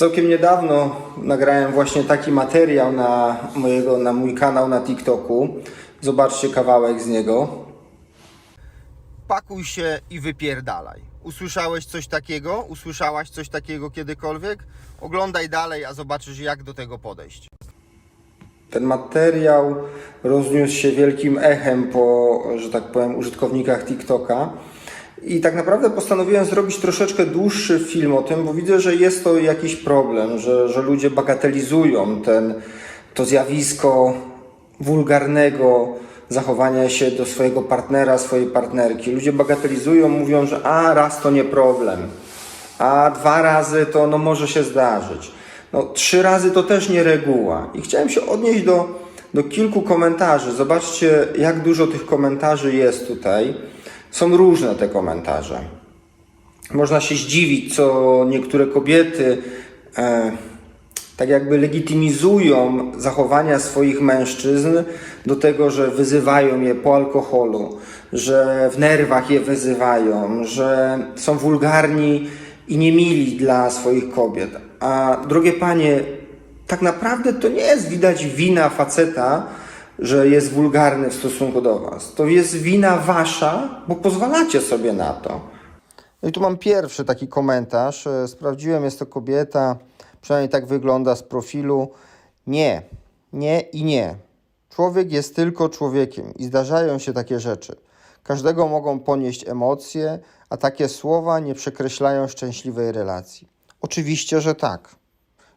Całkiem niedawno nagrałem właśnie taki materiał na, mojego, na mój kanał na TikToku. Zobaczcie kawałek z niego. Pakuj się i wypierdalaj. Usłyszałeś coś takiego? Usłyszałaś coś takiego kiedykolwiek? Oglądaj dalej, a zobaczysz jak do tego podejść. Ten materiał rozniósł się wielkim echem po, że tak powiem, użytkownikach TikToka. I tak naprawdę postanowiłem zrobić troszeczkę dłuższy film o tym, bo widzę, że jest to jakiś problem, że, że ludzie bagatelizują ten, to zjawisko wulgarnego zachowania się do swojego partnera, swojej partnerki. Ludzie bagatelizują, mówią, że a raz to nie problem, a dwa razy to no, może się zdarzyć. No, trzy razy to też nie reguła. I chciałem się odnieść do, do kilku komentarzy. Zobaczcie, jak dużo tych komentarzy jest tutaj. Są różne te komentarze. Można się zdziwić, co niektóre kobiety e, tak jakby legitymizują zachowania swoich mężczyzn do tego, że wyzywają je po alkoholu, że w nerwach je wyzywają, że są wulgarni i niemili dla swoich kobiet. A drogie panie, tak naprawdę to nie jest widać wina faceta, że jest wulgarny w stosunku do was. To jest wina wasza, bo pozwalacie sobie na to. No i tu mam pierwszy taki komentarz. E, Sprawdziłem, jest to kobieta, przynajmniej tak wygląda z profilu. Nie, nie i nie. Człowiek jest tylko człowiekiem i zdarzają się takie rzeczy. Każdego mogą ponieść emocje, a takie słowa nie przekreślają szczęśliwej relacji. Oczywiście, że tak.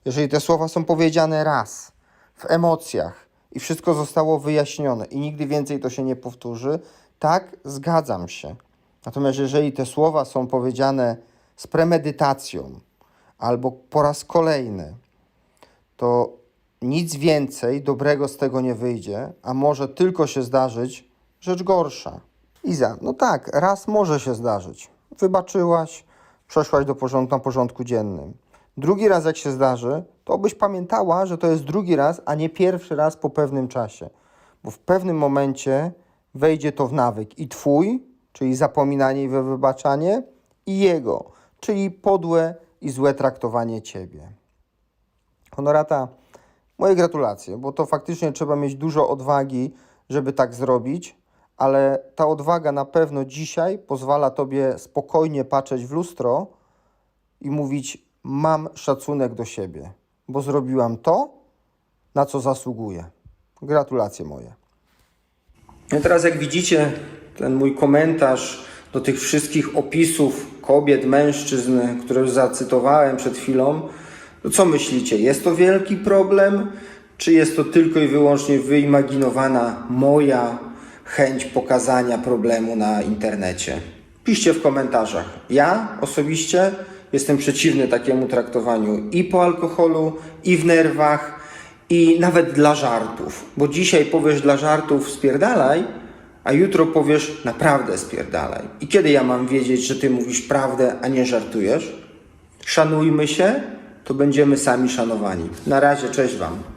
Jeżeli te słowa są powiedziane raz, w emocjach i wszystko zostało wyjaśnione i nigdy więcej to się nie powtórzy, tak, zgadzam się. Natomiast jeżeli te słowa są powiedziane z premedytacją albo po raz kolejny, to nic więcej dobrego z tego nie wyjdzie, a może tylko się zdarzyć rzecz gorsza. Iza, no tak, raz może się zdarzyć. Wybaczyłaś, przeszłaś do porządku na porządku dziennym. Drugi raz jak się zdarzy, to byś pamiętała, że to jest drugi raz, a nie pierwszy raz po pewnym czasie. Bo w pewnym momencie wejdzie to w nawyk i twój, czyli zapominanie i wybaczanie, i jego, czyli podłe i złe traktowanie ciebie. Honorata, moje gratulacje, bo to faktycznie trzeba mieć dużo odwagi, żeby tak zrobić, ale ta odwaga na pewno dzisiaj pozwala tobie spokojnie patrzeć w lustro i mówić: Mam szacunek do siebie, bo zrobiłam to, na co zasługuję. Gratulacje moje. No teraz, jak widzicie, ten mój komentarz do tych wszystkich opisów kobiet, mężczyzn, które już zacytowałem przed chwilą, to co myślicie? Jest to wielki problem, czy jest to tylko i wyłącznie wyimaginowana moja chęć pokazania problemu na internecie? Piszcie w komentarzach. Ja osobiście jestem przeciwny takiemu traktowaniu i po alkoholu, i w nerwach, i nawet dla żartów. Bo dzisiaj powiesz dla żartów spierdalaj, a jutro powiesz naprawdę spierdalaj. I kiedy ja mam wiedzieć, że ty mówisz prawdę, a nie żartujesz? Szanujmy się, to będziemy sami szanowani. Na razie, cześć wam.